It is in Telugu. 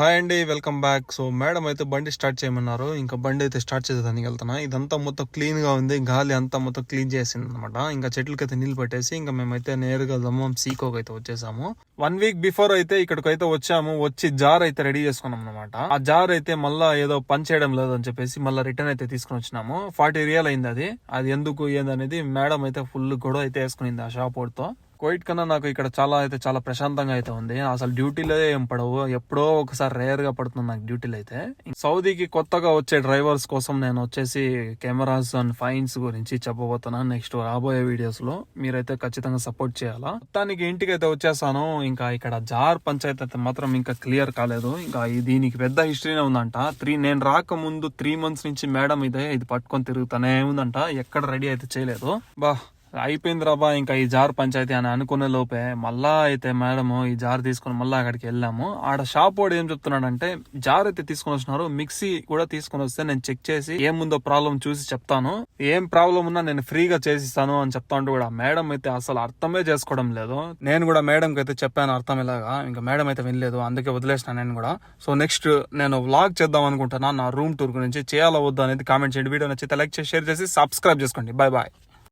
హాయ్ అండి వెల్కమ్ బ్యాక్. సో మేడం అయితే బండి స్టార్ట్ చేయమన్నారు. ఇంకా బండి అయితే స్టార్ట్ చేసేదానికి వెళ్తున్నా. ఇదంతా మొత్తం క్లీన్గా ఉంది. గాలి అంతా మొత్తం క్లీన్ చేసింది అనమాట ఇంకా చెట్లకైతే నీళ్ళు పట్టేసి ఇంకా మేమైతే నేరుగా దమ్మం సీకోకి అయితే వచ్చేసాము. వన్ వీక్ బిఫోర్ అయితే ఇక్కడికి అయితే వచ్చాము. వచ్చి జార్ అయితే రెడీ చేసుకున్నాం అనమాట ఆ జార్ అయితే మళ్ళా ఏదో పని చేయడం లేదు అని చెప్పేసి మళ్ళీ రిటర్న్ అయితే తీసుకుని వచ్చినాము. ఫార్టీ రియల్ అయింది అది. అది ఎందుకు ఏందనేది మేడం అయితే ఫుల్ గొడవ అయితే వేసుకునింది ఆ షాప్ వాడితో కోయిట్ కన్నా నాకు ఇక్కడ చాలా అయితే చాలా ప్రశాంతంగా అయితే ఉంది. అసలు డ్యూటీలో ఏం పడవు. ఎప్పుడో ఒకసారి రేర్గా పడుతుంది నాకు డ్యూటీలు అయితే. సౌదీకి కొత్తగా వచ్చే డ్రైవర్స్ కోసం నేను వచ్చేసి కెమెరాస్ అండ్ ఫైన్స్ గురించి చెప్పబోతున్నాను నెక్స్ట్ రాబోయే వీడియోస్లో. మీరైతే ఖచ్చితంగా సపోర్ట్ చేయాలా? మొత్తానికి ఇంటికి అయితే వచ్చేసాను. ఇంకా ఇక్కడ జార్ పంచాయతీ అయితే మాత్రం ఇంకా క్లియర్ కాలేదు. ఇంకా దీనికి పెద్ద హిస్టరీనే ఉందంట. త్రీ నేను రాక ముందు త్రీ మంత్స్ నుంచి మేడం ఇదే ఇది పట్టుకొని తిరుగుతానే ఉందంట. ఎక్కడ రెడీ అయితే చేయలేదు. బా అయిపోయింది రాబా ఇంకా ఈ జార్ పంచాయతీ అని అనుకునే లోపే మళ్ళా అయితే మేడము ఈ జార్ తీసుకుని మళ్ళీ అక్కడికి వెళ్ళాము. ఆడ షాప్ వాడు ఏం చెప్తున్నాడంటే జార్ అయితే తీసుకొని వస్తున్నారు మిక్సీ కూడా తీసుకొని వస్తే నేను చెక్ చేసి ఏముందో ప్రాబ్లం చూసి చెప్తాను. ఏం ప్రాబ్లం ఉన్నా నేను ఫ్రీగా చేసిస్తాను అని చెప్తా ఉంటే కూడా. మేడం అయితే అసలు అర్థమే చేసుకోవడం లేదు. నేను కూడా మేడంకి అయితే చెప్పాను అర్థం ఇలాగా. ఇంకా మేడం అయితే వినలేదు అందుకే వదిలేసిన నేను కూడా. సో నెక్స్ట్ నేను వ్లాగ్ చేద్దాం అనుకుంటున్నా నా రూమ్ టూర్ గురించి. చేయాలా వద్దా అనేది కామెంట్ చేయండి. వీడియో నచ్చితే లైక్ చేసి షేర్ చేసి సబ్స్క్రైబ్ చేసుకోండి. Bye bye